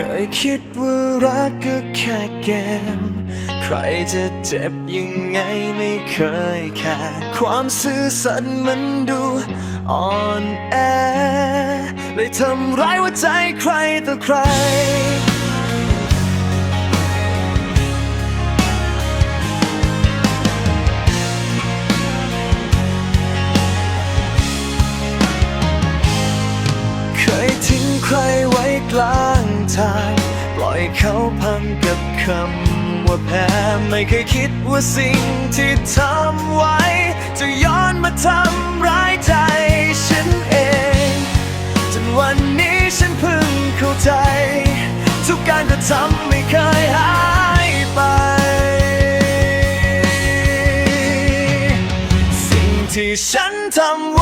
คยคิดว่ารักก็แค่เกม ใครจะเจ็บยังไงไม่เคยแค่ความซื่อสัตย์มันดูอ่อนแอเลยทำร้ายหัวใจใครต่อใครเคยทิ้งใครไว้กลาง ทาง ปล่อยเขาพังกับคำว่าแพ้ไม่เคยคิดว่าสิ่งที่ทำไว้ จะย้อนมาทำร้ายใจฉันเอง จนวันนี้ฉันเพิ่งเข้าใจ ทุกการกระทำไม่เคยหายไป สิ่งที่ฉันทำ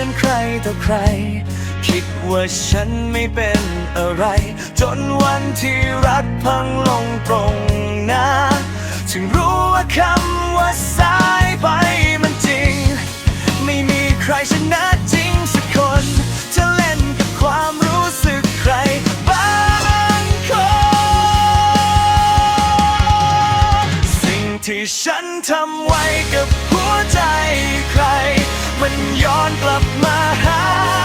อนใครต่อใคร คิดว่าฉันไม่เป็นอะไร จนวันที่รักพังลงตรงหน้า ถึงรู้ว่าคำว่าสายไปมันจริง ไม่มีใครชนะจริงสักคนจะเล่นกับความรู้สึกใครบางคนสิ่งที่ฉันทำไว้กับหัวใจใคร มันย้อนกลับมาหา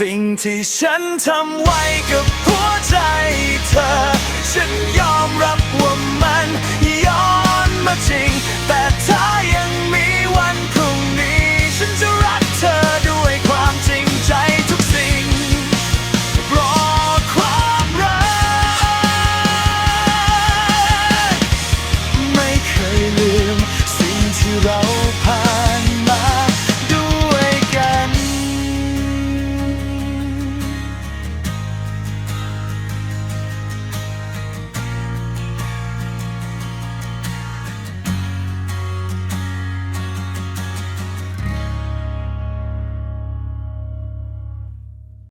สิ่งที่ฉันทำไว้กับหัวใจเธอ ฉันยอมรับว่ามันย้อนมาจริง แต่ถ้ายัง